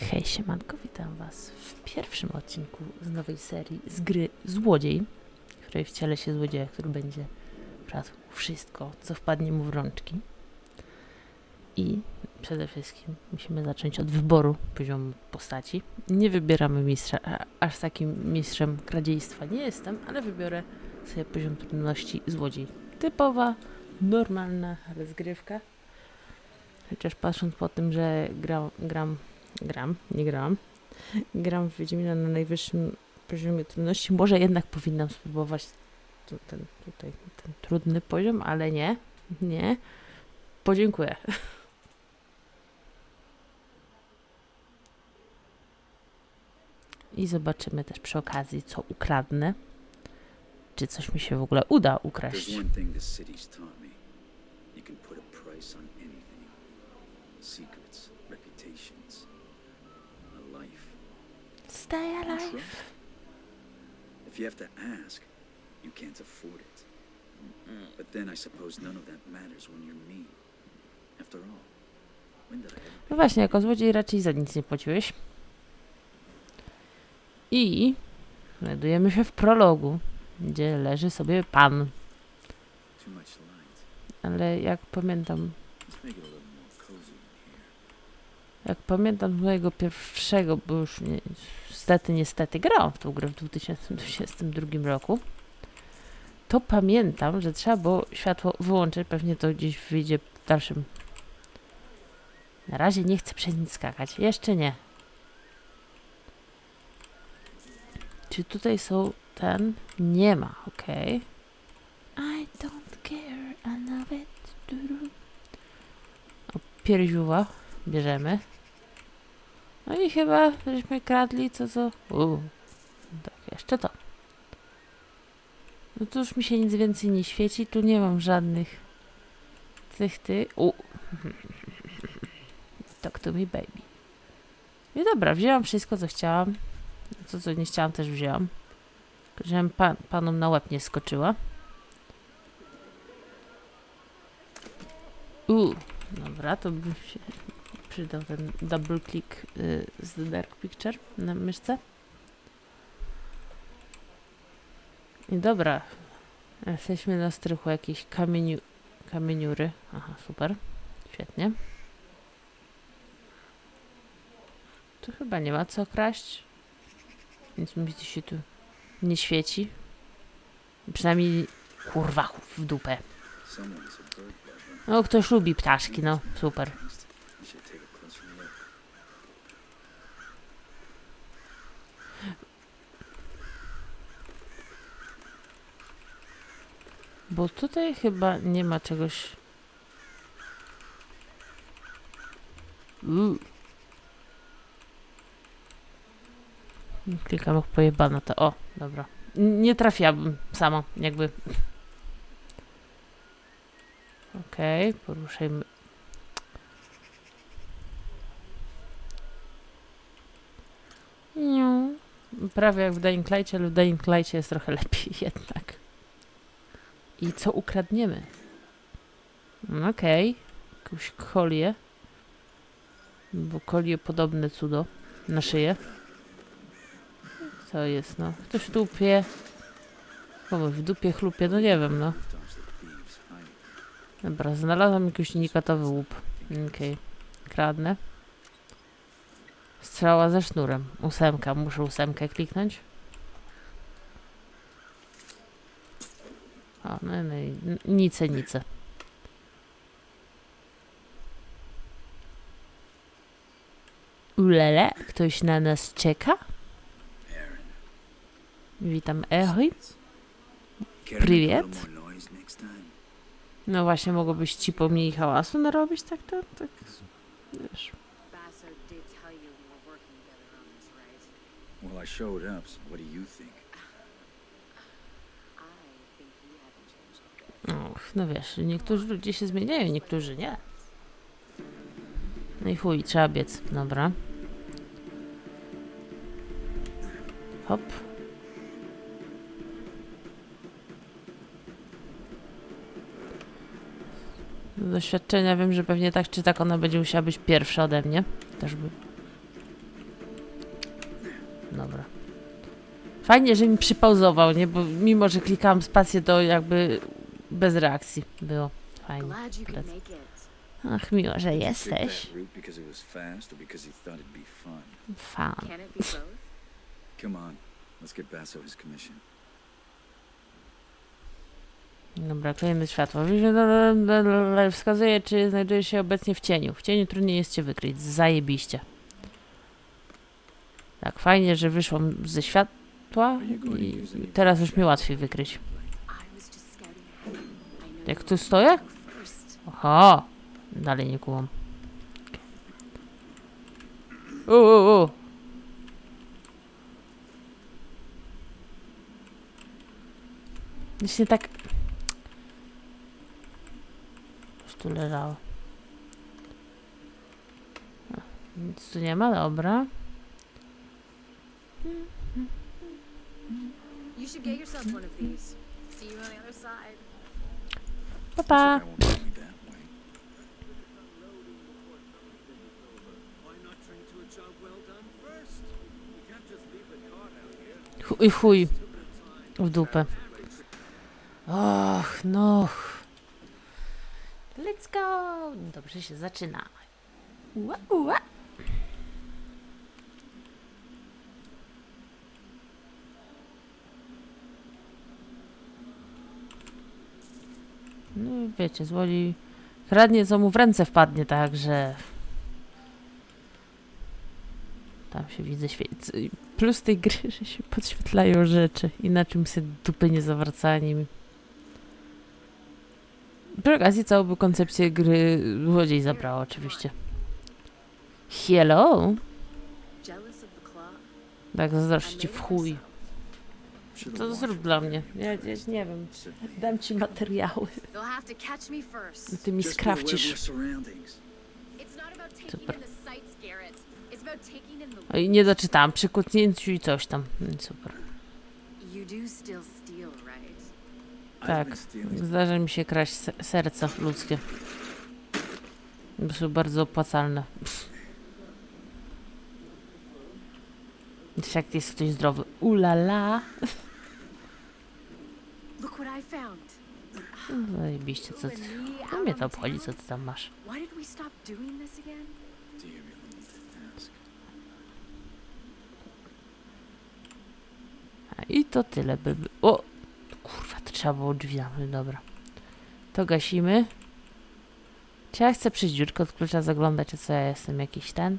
Hej, siemanko, witam was w pierwszym odcinku z nowej serii z gry Złodziej, w której wcielę się złodzieja, który będzie kradł wszystko, co wpadnie mu w rączki. I przede wszystkim musimy zacząć od wyboru poziomu postaci. Nie wybieramy mistrza, aż takim mistrzem kradziejstwa nie jestem, ale wybiorę sobie poziom trudności Złodziej. Typowa, normalna rozgrywka. Chociaż patrząc po tym, że gram, gram gram, nie gram. Gram w Wiedźmina na najwyższym poziomie trudności. Może jednak powinnam spróbować tu, ten, tutaj, ten trudny poziom, ale nie, nie. Podziękuję. I zobaczymy też przy okazji, co ukradnę. Czy coś mi się w ogóle uda ukraść. Secrets, reputations, a life. Stay alive. If you have to ask, you can't afford it. But then I suppose none of that matters when you're me. After all, when did I ever No właśnie, jako złodziej raczej za nic nie płaciłeś. I znajdujemy się w prologu, gdzie leży sobie pan. too much light? Ale jak pamiętam, Let's make it a little more cozy in here. Jak pamiętam mojego pierwszego, bo już nie, niestety, niestety grałam w tą grę w 2022 roku, to pamiętam, że trzeba było światło wyłączyć. Pewnie to gdzieś wyjdzie w dalszym. Na razie nie chcę przez nic skakać. Jeszcze nie. Czy tutaj są ten? Nie ma, okej. I don't care, I love it. O, pierziuwa bierzemy. No i chyba żeśmy kradli, co co? Uuu. Tak, jeszcze to. No tu już mi się nic więcej nie świeci, tu nie mam żadnych tych ty. U. Talk to me baby. I dobra, wzięłam wszystko, co chciałam. Co, co nie chciałam, też wzięłam. Żebym pan, panom na łeb nie skoczyła. U. Dobra, to by się przydał ten double click y, z Dark Picture na myszce. I dobra. Jesteśmy na strychu jakiejś kamieniu, kamieniury. Aha, super. Świetnie. Tu chyba nie ma co kraść. Nic mi się tu nie świeci. Przynajmniej kurwa w dupę. No, ktoś lubi ptaszki, no super. You should take a closer look. Bo tutaj chyba nie ma czegoś. Uuu. Klikam jak pojebana to. O, dobra. Nie trafiłabym sama, jakby. Okej, poruszajmy. Niu. Prawie jak w Dying Light'cie, ale w Dying Light'cie jest trochę lepiej jednak. I co ukradniemy? Mm, Okej. Jakąś kolię. Bo kolie podobne cudo na szyję. Co jest, no? Ktoś w dupie. Komu w dupie chlupie? No nie wiem, no. Dobra, znalazłam jakiś unikatowy łup. Okej. Kradnę. Strzała ze sznurem. Ósemka. Muszę ósemkę kliknąć. A, no, no, nice, nice. Ulele, ktoś na nas czeka? Witam, Ehoy. Priwiet. No właśnie, mogłobyś ci po mniej hałasu narobić, tak to, tak, wiesz. Well, I showed up, so what do you think? No wiesz, niektórzy ludzie się zmieniają, niektórzy nie. No i chuj, trzeba biec. Dobra. Hop. Z doświadczenia wiem, że pewnie tak czy tak ona będzie musiała być pierwsza ode mnie. Też by dobra. Fajnie, że mi przypauzował, nie? Bo mimo, że klikałam spację, to jakby bez reakcji było. Fajnie. Ach, miło, że jesteś. Fan. Dobra, kolejne światło. Wskazuje, czy znajduje się obecnie w cieniu. W cieniu trudniej jest cię wykryć. Zajebiście. Tak, fajnie, że wyszłam ze światła i teraz już mnie łatwiej wykryć. I was just scouting ahead. I know Jak tu stoję? Oho! Dalej nie kułam. U, u, u. Właśnie tak... Już tu leżało. Nic tu nie ma, dobra. You should get yourself one of these. See you on the other side. Pa, pa. Chuj, chuj. W dupę. Och, no. Let's go. Dobrze się zaczyna. Ua, ua. No wiecie, złodziej kradnie co mu w ręce wpadnie, także tam się widzę świec. Plus tej gry, że się podświetlają rzeczy i na czym sobie dupy nie zawracaniem. Przy okazji całą koncepcję gry złodziej zabrał oczywiście. Hello? Tak, zazdroszczę ci w chuj. To zrób dla mnie. Ja, ja nie wiem. Me. Dam ci materiały. Ty mi skrawcisz. Super. Oj, nie doczytałam. Przy kłótnięciu i coś tam. Mm, Super. Tak. Zdarza mi się kraść se- serca ludzkie. Bo są bardzo opłacalne. Wiesz, Jak jest ktoś zdrowy. Ulala. Look what I found. No, Zajebiście, co ty... No mnie to obchodzi, co ty tam masz. Why did we stop doing this again? Do you really need to ask? A, I to tyle by było. O! Kurwa, to trzeba było drzwi zamknąć, dobra. To gasimy. Czy ja chcę przez dziurkę od klucza zaglądać, czy co ja jestem jakiś ten?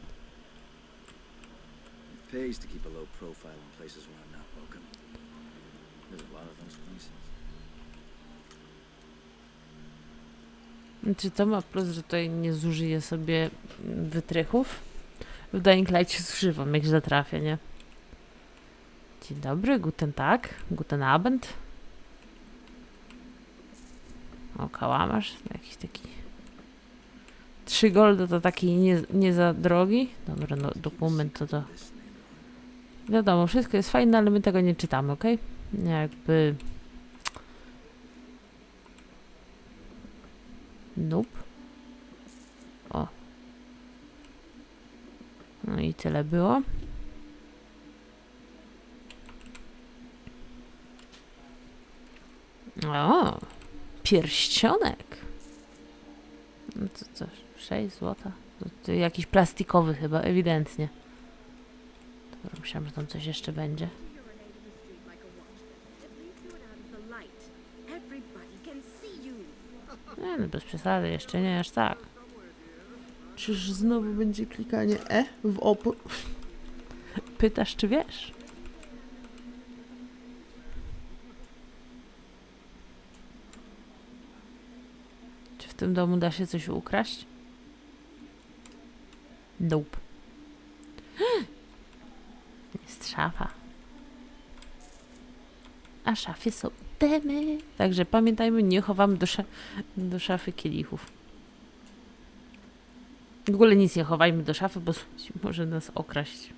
Pays to keep a low profile in places where I'm not welcome. There's a lot of those places. Czy to ma plus, że tutaj nie zużyję sobie wytrychów? W Dying Light zużywam, jak źle trafię, nie? Dzień dobry, guten tag, guten abend. O, kałamarz, jakiś taki... Trzy goldy to taki nie, nie za drogi. Dobra, no dokument to to... Wiadomo, wszystko jest fajne, ale my tego nie czytamy, ok? Jakby... Nope. O. No i tyle było. O! Pierścionek! No to co? 6 złota? To, to jakiś plastikowy chyba, ewidentnie. Dobra, myślałam, że tam coś jeszcze będzie. Nie, no bez przesady, jeszcze nie aż tak. Czyż znowu będzie klikanie E w opór? Pytasz, czy wiesz? Czy w tym domu da się coś ukraść? Nope. Jest szafa. A szafie są temy. Także pamiętajmy, nie chowamy do, sza do szafy kielichów. W ogóle nic nie chowajmy do szafy, bo może nas okraść.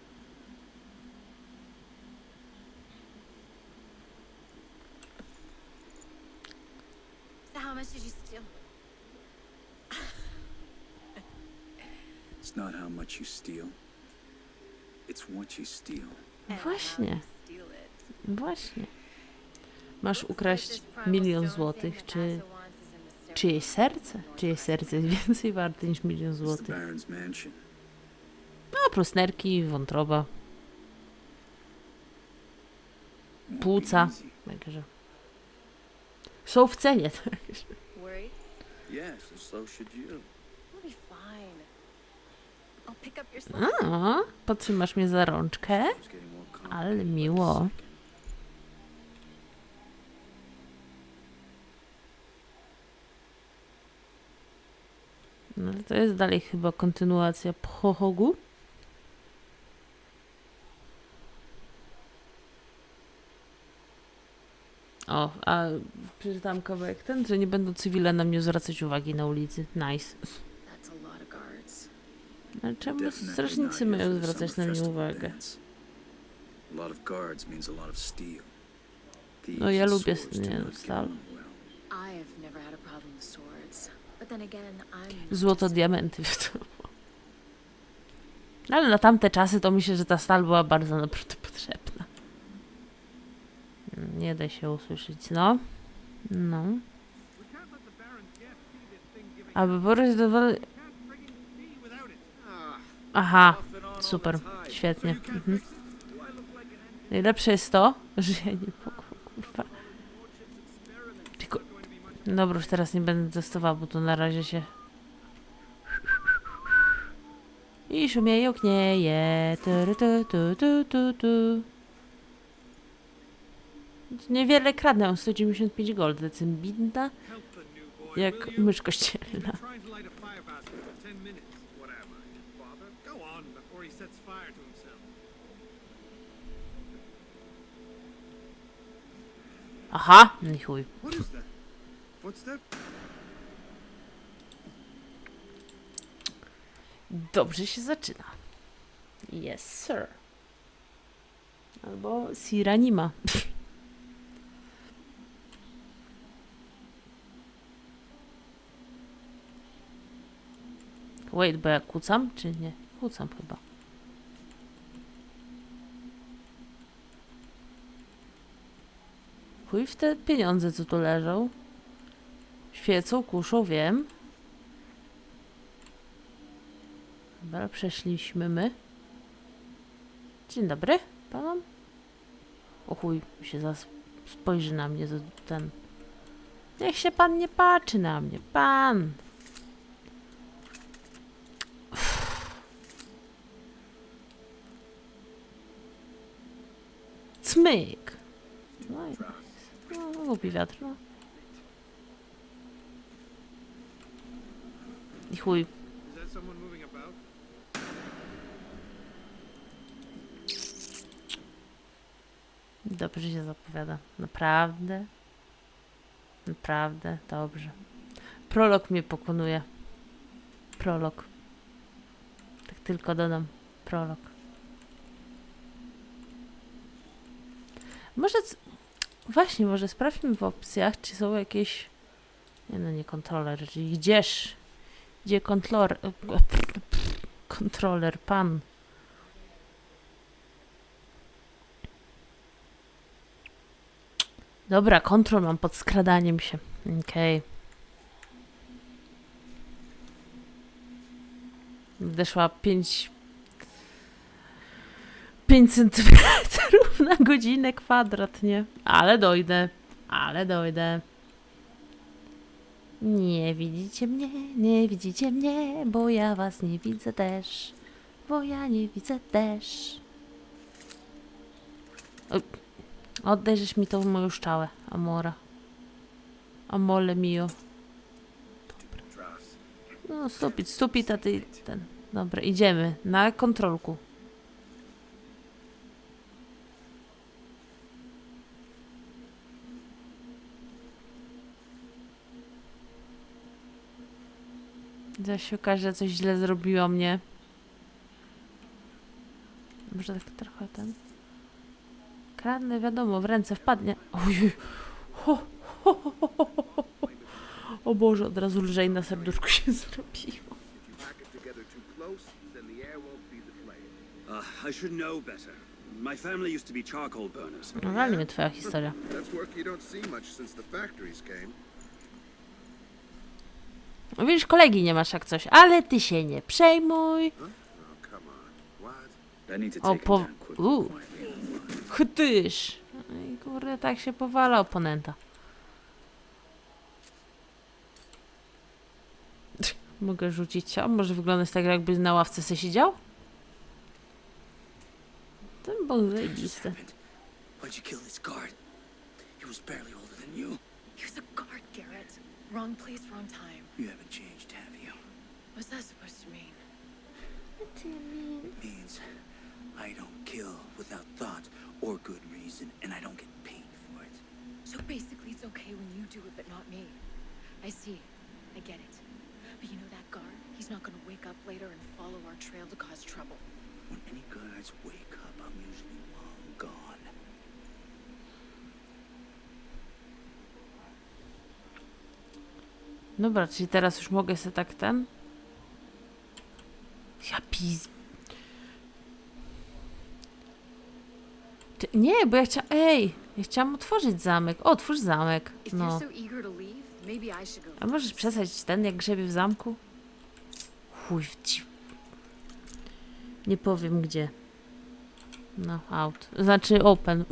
So how much did you steal? It's not how much you steal. It's what you steal. Właśnie. Właśnie. Masz ukraść milion złotych, czy czyjeś serce? Czyjeś serce jest więcej warte niż milion złotych. No, plus nerki, wątroba, Płuca. także... Są w cenie, także... A, potrzymasz mnie za rączkę? Ale miło. No to jest dalej chyba kontynuacja Phohogu. O, a przeczytałam kawałek ten, że nie będą cywile na mnie zwracać uwagi na ulicy. Nice. Ale czemu strażnicy mają zwracać na mnie uwagę? No, ja lubię nie, stal. Złoto, diamenty, wiadomo. Ale na tamte czasy to myślę, że ta stal była bardzo naprawdę potrzebna. Nie da się usłyszeć, no. No. Aby porać do wody... Aha, super, świetnie. Mhm. Najlepsze jest to, że ja nie mogłam, kurwa. Tylko... Dobra, już teraz nie będę testowała, bo to na razie się... I szumie i oknieje. Tu, tu, tu, tu, tu. Niewiele kradnę, mam 195 gold, cymbinda, jak mysz kościelna. Aha, ni chuj. Dobrze się zaczyna. Yes, sir. Albo Sira nie ma. Wait, bo ja kucam, czy nie? Kucam chyba. Chuj w te pieniądze, co tu leżą. Świecą, kuszą, wiem. Dobra, przeszliśmy my. Dzień dobry, panom. O chuj, się zas spojrzy na mnie ten. Niech się pan nie patrzy na mnie, pan. Cmyk. No i no, głupi wiatr, no. I chuj? Dobrze się zapowiada. Naprawdę. Naprawdę dobrze. Prolog mnie pokonuje. Prolog. Tak tylko dodam. Prolog. Może. Właśnie, może sprawdźmy w opcjach, czy są jakieś. Nie no, nie kontroler, gdzież? Gdzie kontroler. Kontroler, pan. Dobra, kontrol mam pod skradaniem się. Okej. Będę szła 5... 5 centymetrów na godzinę kwadrat, nie? Ale dojdę. Ale dojdę. Nie widzicie mnie, nie widzicie mnie, bo ja was nie widzę też. Bo ja nie widzę też. Oddajesz mi tą moją szczałę, Amora. Amole mio. No, stupid, stupid, a ty ten. Dobra, idziemy na kontrolku. Zaś się okaże, że coś źle zrobiło mnie. Może tak trochę ten. Kradnę, wiadomo, w ręce wpadnie. Ojej. Ho, ho, ho, ho, ho. O Boże, od razu lżej na serduszku się zrobiło. Uh, I should know better. My family used to be charcoal burners. No, wali mnie twoja historia. That's work you don't see much since the factories came. No Widzisz, kolegi nie masz jak coś, ale ty się nie przejmuj. Oh, him po-. Chtysz. No i kurde, tak się powala oponenta. Mogę rzucić ciało? Może wyglądać tak, jakby na ławce se siedział? Ten był zajebisty. happened? Why'd you kill this guard? He was barely older than you. He was a guard, Garrett. Wrong place, wrong time. You haven't changed, have you? What's that supposed to mean? What do you mean? It means I don't kill without thought or good reason, and I don't get paid for it. So basically, it's okay when you do it, but not me. I see. I get it. But you know that guard? He's not gonna wake up later and follow our trail to cause trouble. When any guards wake up, I'm usually Dobra, czyli teraz już mogę sobie tak ten... Ja piz... Ty, nie, bo ja chciałam... Ej! Ja chciałam otworzyć zamek. O, otwórz zamek. No. A możesz przestać ten, jak grzebie w zamku? Chuj w ci... Nie powiem gdzie. No, out. Znaczy open.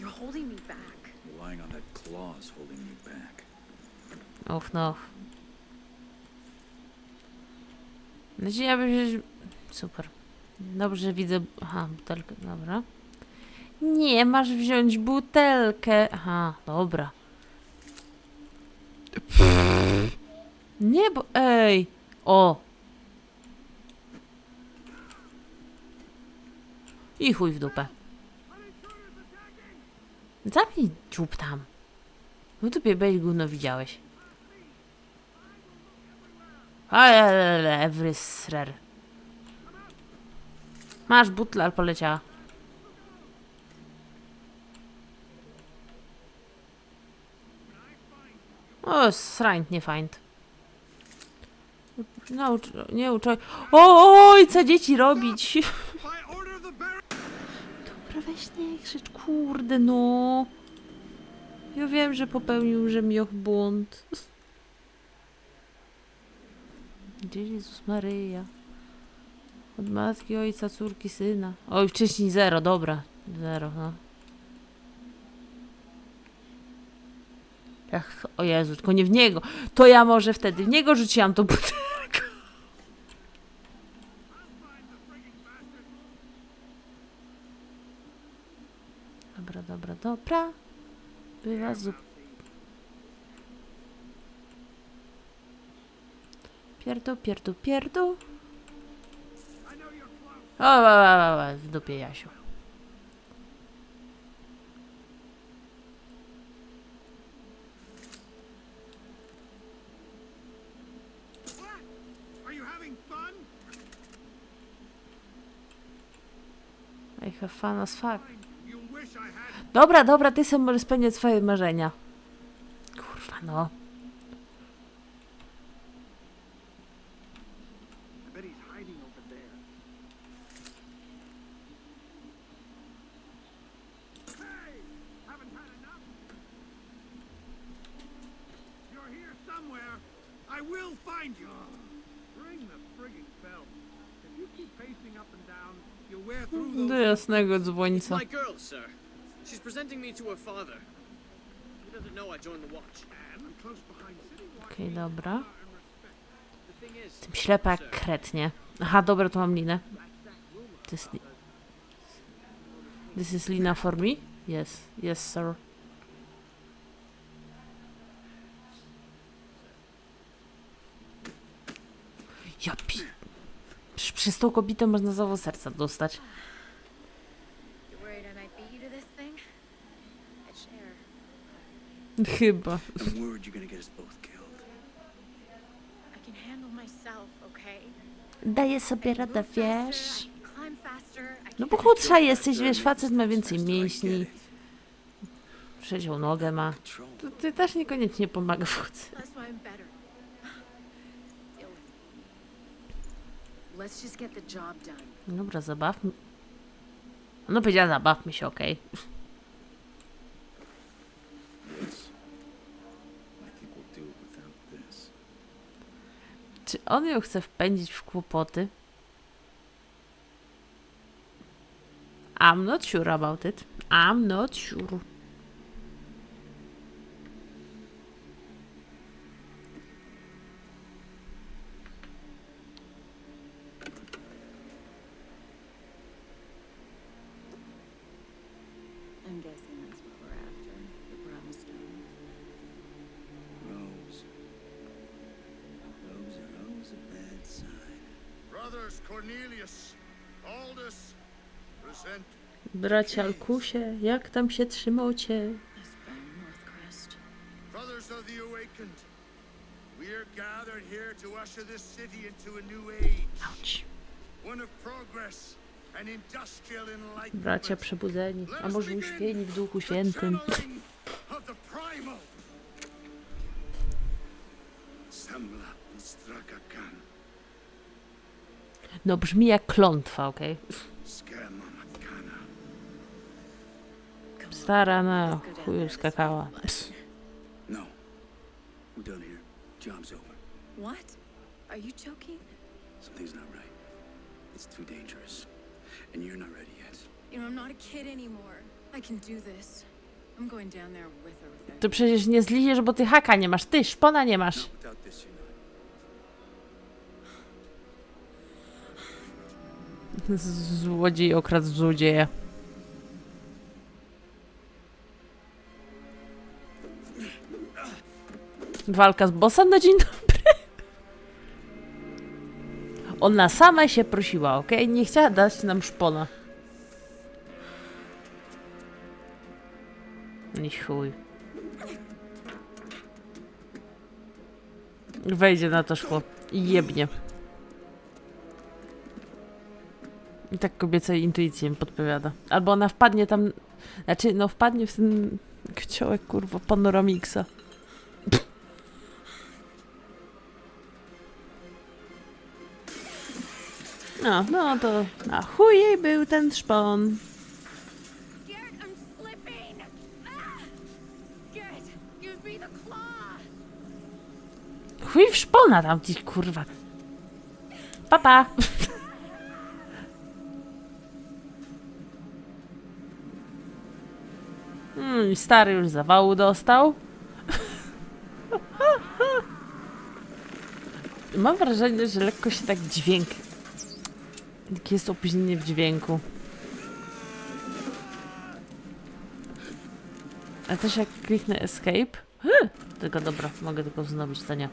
You're holding me back. Relying on that claw's holding me back. Och no. Znaczy ja bym... Super. Dobrze widzę... Aha, butelkę, dobra. Nie, masz wziąć butelkę. Aha, dobra. Nie, bo... Ej! O! I chuj w dupę. Zamknij dziób tam. No tu bej gówno widziałeś. Every srer. Masz butlar poleciała. O, srańt, nie fajnt. Naucz, nie uczoj. Oj, co dzieci robić? Dobra, weź nie krzycz, kurde no. Ja wiem, że popełnił rzemioch błąd. Gdzie Jezus Maryja? Od matki, ojca, córki, syna. Oj, wcześniej zero, dobra. Zero, no. Ach, o Jezu, tylko nie w niego. To ja może wtedy w niego rzuciłam tą butelkę. Dobra, dobra, dobra. Była zup... Pierdół, pierdół, pierdół. O, o, o, o, o, w dupie Jasiu. I have fun as fuck. Dobra, dobra, ty sobie możesz spełniać swoje marzenia. Kurwa, no. I bet he's hiding over there. Hey! Haven't had enough? You're here somewhere. I will find you. Ring the frigging bell. If you keep pacing up and down, you'll wear through Do jasnego dzwońca. my girl, sir. She's presenting me to her father. He doesn't know I joined the watch. And I'm close behind City Watch. Okej, dobra. thing is, Tym ślepa jak kretnie. Aha, dobra, to mam linę. To jest li- This is Lina for me? Yes, yes, sir. Ja pi... Przy- Przez tą kobietę można zawał serca dostać. To. Chyba. Daję sobie radę, wiesz? No bo chudsza jesteś, wiesz, facet ma więcej mięśni, it. trzecią nogę ma. To ty też niekoniecznie pomaga w chodce. That's why I'm better. Deal with it. Dobra, zabawmy. No powiedziała, zabawmy się, okej. Yes. Czy on ją chce wpędzić w kłopoty? I'm not sure about it. I'm not sure. Bracia Alkusie, jak tam się trzymacie? Brothers of the awakened. We are gathered here to usher this city into a new age, Auć. one of progress and industrial enlightenment. Bracia przebudzeni, a może uśpieni w Duchu Świętym. No brzmi jak klątwa, okej? Kana. Come on, Stara na chuju skakała. way. But- No. We're done here. Job's over. What? Are you joking? Something's not right. It's too dangerous. And you're not ready yet. You know, I'm not a kid anymore. I can do this. I'm going down there with or without. To przecież nie zliziesz, bo ty haka nie masz, ty szpona nie masz. No, Złodziej okradł złodzieja. Walka z bossem na dzień dobry. Ona sama się prosiła, okej? Nie chciała dać nam szpona. Nie chuj. Wejdzie na to szkło jebnie. I tak kobiecej intuicji mi podpowiada. Albo ona wpadnie tam, znaczy no wpadnie w ten kciołek kurwa panoramixa. No, no to a chuj jej był ten szpon. Ah! Chuj w szpona tam ci kurwa. Papa. Hmm, stary już zawału dostał. Mam wrażenie, że lekko się tak dźwięk. Jakie jest opóźnienie w dźwięku. A też jak kliknę escape. Tylko dobra, mogę tylko wznowić, to nie.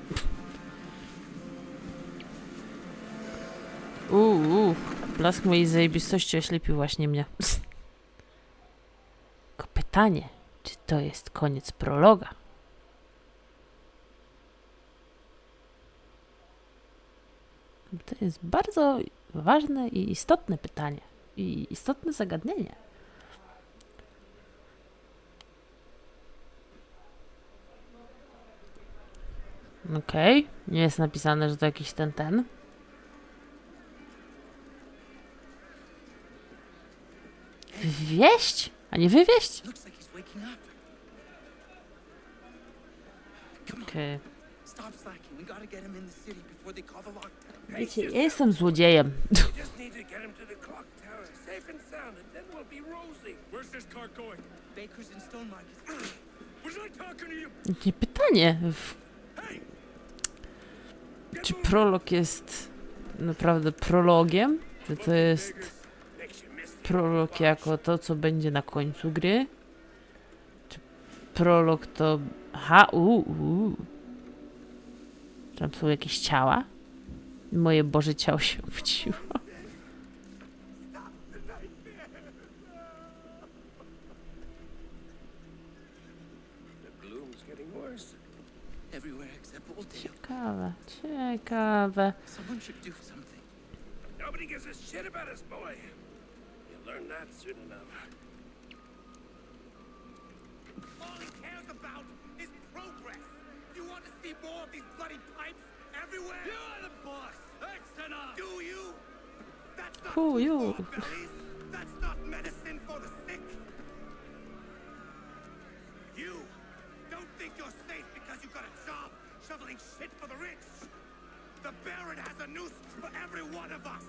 Uuu, blask mojej zajebistości oślepił właśnie mnie. Pytanie, czy to jest koniec prologa? To jest bardzo ważne i istotne pytanie. I istotne zagadnienie. Okej, nie jest napisane, że to jakiś ten ten. Wywieść? A nie on, Okej. lockdown. Wiecie, ja jestem złodziejem. Jakie pytanie? Czy prolog jest naprawdę prologiem? Czy to jest prolog jako to, co będzie na końcu gry? Czy prolog to... Ha, u, u. Tam są jakieś ciała? Moje Boże ciało się Oldale. Ciekawe, ciekawe. Someone should do something. Nobody gives a shit about us, boy. learn that soon enough. All he cares about is progress. You want to see more of these bloody pipes everywhere? You are the boss. That's enough. Do you? That's not cool, you. That's not medicine for the sick. You don't think you're safe because you've got a job shoveling shit for the rich. The Baron has a noose for every one of us.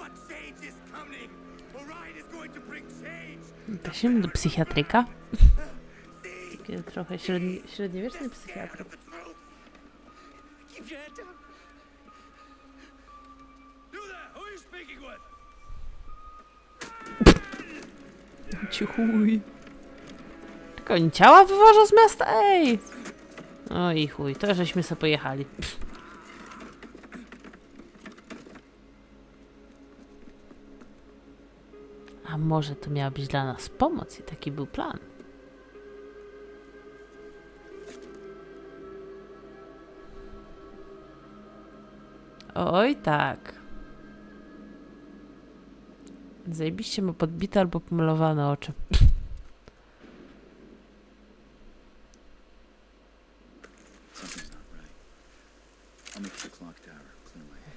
But change is coming. Orion is going to bring change. Weźmy do psychiatryka. See? Takie trochę średni, średniowieczny psychiatryk. with? Ciuchuj. Tylko oni ciała wywożą z miasta? Ej! O i chuj, to żeśmy sobie pojechali. Pff. A może to miała być dla nas pomoc i taki był plan. Oj tak. Zajebiście ma podbite albo pomalowane oczy.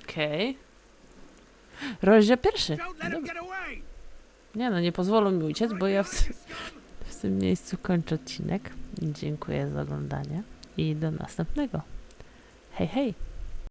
Okej. Rozdział pierwszy. Don't Nie no, nie pozwolą mi uciec, bo ja w, w tym miejscu kończę odcinek. Dziękuję za oglądanie i do następnego. Hej, hej!